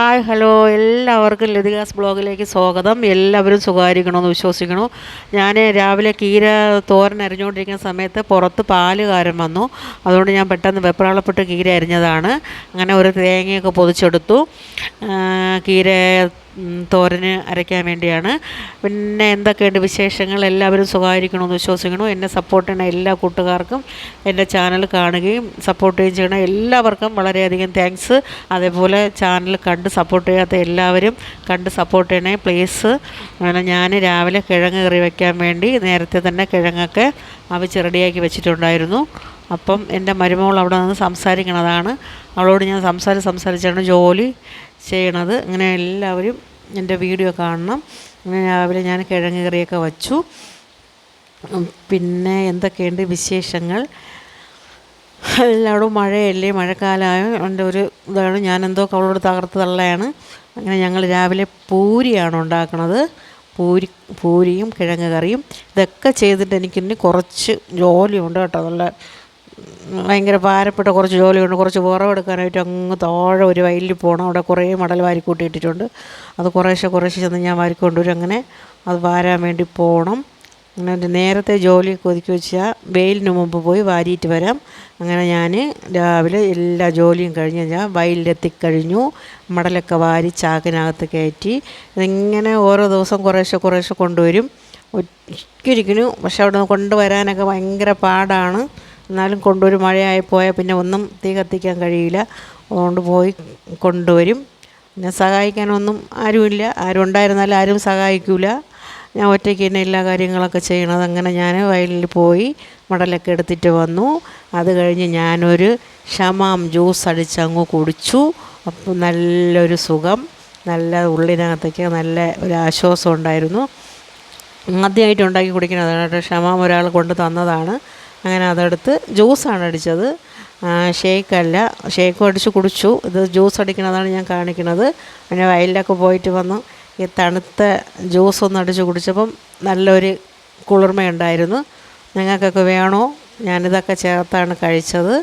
Hi hello എല്ലാവർക്കും ലതികാസ് ബ്ലോഗിലേക്ക് സ്വാഗതം. എല്ലാവരും സുഖമായിരിക്കണമെന്ന് വിശ്വസിക്കണു ഞാൻ രാവിലെ കീര തോരൻ അരിഞ്ഞുകൊണ്ടിരിക്കുന്ന സമയത്ത് പുറത്ത് പാലുകാരൻ വന്നു. അതുകൊണ്ട് ഞാൻ പെട്ടെന്ന് വെപ്രാളപ്പെട്ട് കീര അരിഞ്ഞതാണ്. അങ്ങനെ ഒരു തേങ്ങയൊക്കെ പൊതിച്ചെടുത്തു. കീര തോരന് അരയ്ക്കാൻ വേണ്ടിയാണ്. പിന്നെ എന്തൊക്കെയുണ്ട് വിശേഷങ്ങൾ? എല്ലാവരും സുഖമായിരിക്കണമെന്ന് വിശ്വസിക്കണം. എന്നെ സപ്പോർട്ട് ചെയ്യണ എല്ലാ കൂട്ടുകാർക്കും എന്റെ ചാനൽ കാണുകയും സപ്പോർട്ട് ചെയ്യുകയും ചെയ്യണം എല്ലാവർക്കും വളരെയധികം താങ്ക്സ് അതേപോലെ ചാനൽ കണ്ട് സപ്പോർട്ട് ചെയ്യാത്ത എല്ലാവരും കണ്ട് സപ്പോർട്ട് ചെയ്യണേ പ്ലീസ് അങ്ങനെ ഞാൻ രാവിലെ കിഴങ്ങ് കറി വയ്ക്കാൻ വേണ്ടി നേരത്തെ തന്നെ കിഴങ്ങൊക്കെ അവിച്ച് റെഡിയാക്കി വെച്ചിട്ടുണ്ടായിരുന്നു. അപ്പം എന്റെ മരുമകൾ അവിടെ നിന്ന് സംസാരിക്കണതാണ് അവളോട് ഞാൻ സംസാരിച്ച് സംസാരിച്ചാണ് ജോലി ചെയ്യണത്. ഇങ്ങനെ എല്ലാവരും എന്റെ വീഡിയോ കാണണം. അങ്ങനെ രാവിലെ ഞാൻ കിഴങ്ങ് കറിയൊക്കെ വച്ചു. പിന്നെ എന്തൊക്കെയുണ്ട് വിശേഷങ്ങൾ? എല്ലാവരും മഴയല്ലേ? മഴക്കാലമായ? എന്റെ ഒരു ഇതാണ്. എന്തോ അവളോട് തകർത്ത് തള്ളയാണ്. അങ്ങനെ ഞങ്ങൾ രാവിലെ പൂരിയാണ് ഉണ്ടാക്കുന്നത് പൂരി പൂരിയും കിഴങ്ങ് കറിയും ഇതൊക്കെ ചെയ്തിട്ട് എനിക്കിനി കുറച്ച് ജോലിയുണ്ട് കേട്ടോ. നല്ല ഭയങ്കര ഭാരപ്പെട്ട കുറച്ച് ജോലിയുണ്ട്. കുറച്ച് വിറവെടുക്കാനായിട്ട് അങ്ങ് താഴെ ഒരു വയലിൽ പോകണം അവിടെ കുറേ മടൽ വാരിക്കൂട്ടിയിട്ടിട്ടുണ്ട്. അത് കുറേശ്ശെ കുറേശ്ശെ ചെന്ന് ഞാൻ വാരിക്കൊണ്ടുവരും അങ്ങനെ അത് വാരാൻ വേണ്ടി പോകണം അങ്ങനെ നേരത്തെ ജോലിയൊക്കെ ഒതുക്കി വെച്ചാൽ വെയിലിന് മുമ്പ് പോയി വാരിയിട്ട് വരാം. അങ്ങനെ ഞാൻ രാവിലെ എല്ലാ ജോലിയും കഴിഞ്ഞ് ഞാൻ വയലിലെത്തിക്കഴിഞ്ഞു. മടലൊക്കെ വാരി ചാക്കിനകത്ത് കയറ്റി. ഇതിങ്ങനെ ഓരോ ദിവസം കുറേശ്ശെ കുറേശ്ശെ കൊണ്ടുവരും. ഒരിക്കലിരിക്കുന്നു പക്ഷെ അവിടെ നിന്ന് കൊണ്ടുവരാനൊക്കെ ഭയങ്കര പാടാണ്. എന്നാലും കൊണ്ടുവരും മഴയായി പോയാൽ പിന്നെ ഒന്നും തീ കത്തിക്കാൻ കഴിയില്ല. അതുകൊണ്ട് പോയി കൊണ്ടുവരും. പിന്നെ സഹായിക്കാനൊന്നും ആരുമില്ല. ആരും ഉണ്ടായിരുന്നാലും ആരും സഹായിക്കില്ല ഞാൻ ഒറ്റയ്ക്ക് തന്നെ എല്ലാ കാര്യങ്ങളൊക്കെ ചെയ്യണത്. അങ്ങനെ ഞാൻ വയലിൽ പോയി മടലൊക്കെ എടുത്തിട്ട് വന്നു. അത് കഴിഞ്ഞ് ഞാനൊരു ഷമാം ജ്യൂസ് അടിച്ച് അങ്ങ് കുടിച്ചു. അപ്പം നല്ലൊരു സുഖം. നല്ല ഉള്ളിനകത്തേക്ക് നല്ല ഒരു ആശ്വാസം ഉണ്ടായിരുന്നു. ആദ്യമായിട്ട് ഉണ്ടാക്കി കുടിക്കുന്നതാണ് ഷമാം ഒരാൾ കൊണ്ട് തന്നതാണ്. അങ്ങനെ അതെടുത്ത് ജ്യൂസാണ് അടിച്ചത്. ഷേക്കല്ല. ഷേക്കും അടിച്ച് കുടിച്ചു. ഇത് ജ്യൂസ് അടിക്കണതാണ് ഞാൻ കാണിക്കുന്നത്. പിന്നെ വയലിലൊക്കെ പോയിട്ട് വന്നു ഈ തണുത്ത ജ്യൂസ് ഒന്ന് അടിച്ച് കുടിച്ചപ്പം നല്ലൊരു കുളിർമയുണ്ടായിരുന്നു. നിങ്ങൾക്കൊക്കെ വേണോ? ഞാനിതൊക്കെ ചേർത്താണ് കഴിച്ചത്.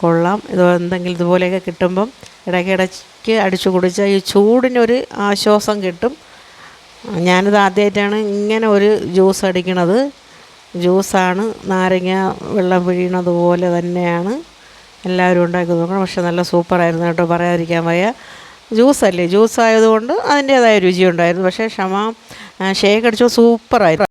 കൊള്ളാം. ഇത് എന്തെങ്കിലും ഇതുപോലെയൊക്കെ കിട്ടുമ്പം ഇടയ്ക്കിടയ്ക്ക് അടിച്ചു കുടിച്ചാൽ ഈ ചൂടിനൊരു ആശ്വാസം കിട്ടും. ഞാനിത് ആദ്യമായിട്ടാണ് ഇങ്ങനെ ഒരു ജ്യൂസ് അടിക്കണത്. ജ്യൂസാണ് നാരങ്ങ വെള്ളം പിഴിയണത് തന്നെയാണ് എല്ലാവരും ഉണ്ടാക്കി നോക്കണം. പക്ഷെ നല്ല സൂപ്പറായിരുന്നു കേട്ടോ പറയാതിരിക്കാൻ വയ്യ. ജ്യൂസല്ലേ? ജ്യൂസ് ആയതുകൊണ്ട് അതിന്റേതായ രുചിയുണ്ടായിരുന്നു. പക്ഷേ ക്ഷമ ഷേക്ക് അടിച്ചോ സൂപ്പറായിരുന്നു.